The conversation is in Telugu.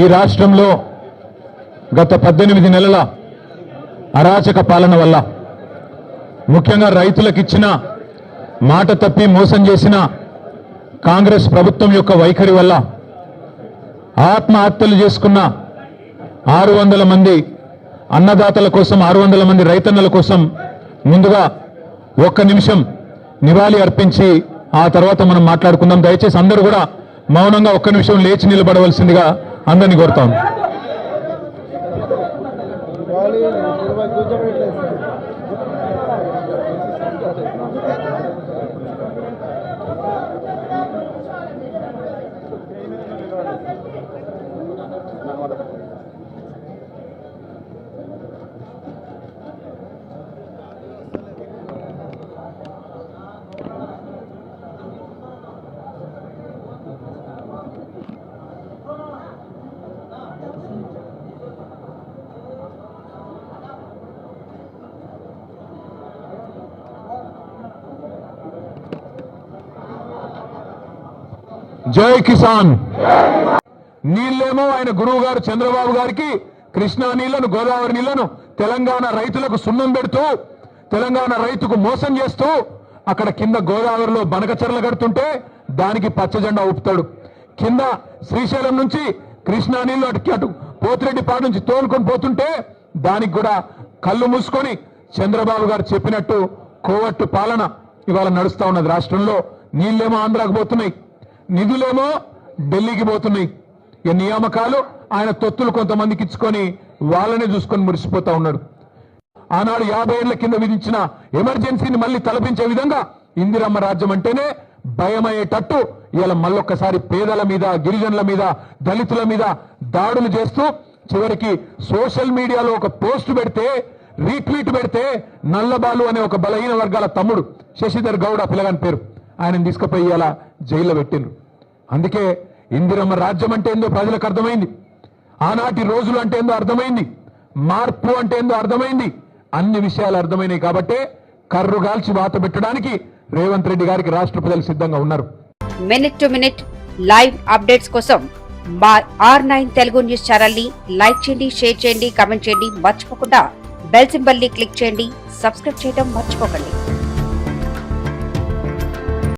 ఈ రాష్ట్రంలో గత పద్దెనిమిది నెలల అరాచక పాలన వల్ల ముఖ్యంగా రైతులకు ఇచ్చిన మాట తప్పి మోసం చేసిన కాంగ్రెస్ ప్రభుత్వం యొక్క వైఖరి వల్ల ఆత్మహత్యలు చేసుకున్న ఆరు వందల మంది అన్నదాతల కోసం ఆరు వందల మంది రైతన్నల కోసం ముందుగా ఒక్క నిమిషం నివాళి అర్పించి ఆ తర్వాత మనం మాట్లాడుకుందాం. దయచేసి అందరూ కూడా మౌనంగా ఒక్క నిమిషం లేచి నిలబడవలసిందిగా అందరినీ కోరుతాం. జై కిసాన్. నీళ్ళేమో ఆయన గురువు గారు చంద్రబాబు గారికి కృష్ణా నీళ్ళను గోదావరి నీళ్ళను తెలంగాణ రైతులకు సున్నం పెడుతూ తెలంగాణ రైతుకు మోసం చేస్తూ అక్కడ కింద గోదావరిలో బనకచెరలు కడుతుంటే దానికి పచ్చ జెండా ఊపుతాడు. కింద శ్రీశైలం నుంచి కృష్ణా నీళ్ళు అటు అటు పోతిరెడ్డిపాడు నుంచి తోలుకొని పోతుంటే దానికి కూడా కళ్ళు మూసుకొని చంద్రబాబు గారు చెప్పినట్టు కోవట్టు పాలన ఇవాళ నడుస్తా ఉన్నది రాష్ట్రంలో. నీళ్ళేమో ఆంధ్రాకు పోతున్నాయి. నిధులేమో ఢిల్లీకి పోతున్నాయి. ఈ నియామకాలు ఆయన తొత్తులు కొంతమందికి ఇచ్చుకొని వాళ్ళనే చూసుకొని మురిసిపోతా ఉన్నాడు. ఆనాడు యాభై ఏళ్ళ కింద విధించిన ఎమర్జెన్సీని మళ్ళీ తలపించే విధంగా ఇందిరమ్మ రాజ్యం అంటేనే భయమయ్యేటట్టు ఇలా మళ్ళొక్కసారి పేదల మీద గిరిజనుల మీద దళితుల మీద దాడులు చేస్తూ చివరికి సోషల్ మీడియాలో ఒక పోస్ట్ పెడితే రీట్వీట్ పెడితే నల్లబాలు అనే ఒక బలహీన వర్గాల తమ్ముడు శశిధర్ గౌడ ఆ పిల్లగాని పేరు. ఆయన తీసుకుపోయి ఇలా జైల్లో పెట్టిండ్రు. అందుకే ఇందిరమ్మ రాజ్యం అంటే ఏందో ప్రజలకు అర్థమైంది. ఆనాటి రోజులు అంటే ఏందో అర్థమైంది. మార్పు అంటే ఏందో అర్థమైంది. అన్ని విషయాలు అర్థమైనాయి కాబట్టే కర్రుగాల్చి వాత పెట్టడానికి రేవంత్ రెడ్డి గారికి రాష్ట్ర ప్రజలు సిద్ధంగా ఉన్నారు. Minute to minute live updates కోసం మా ఆర్ నైన్ తెలుగు న్యూస్ ఛానల్ని లైక్ చేయండి షేర్ చేయండి కామెంట్ చేయండి. మర్చిపోకుండా బెల్ సింబల్ని క్లిక్ చేయండి. సబ్స్క్రైబ్ చేయడం మర్చిపోకండి.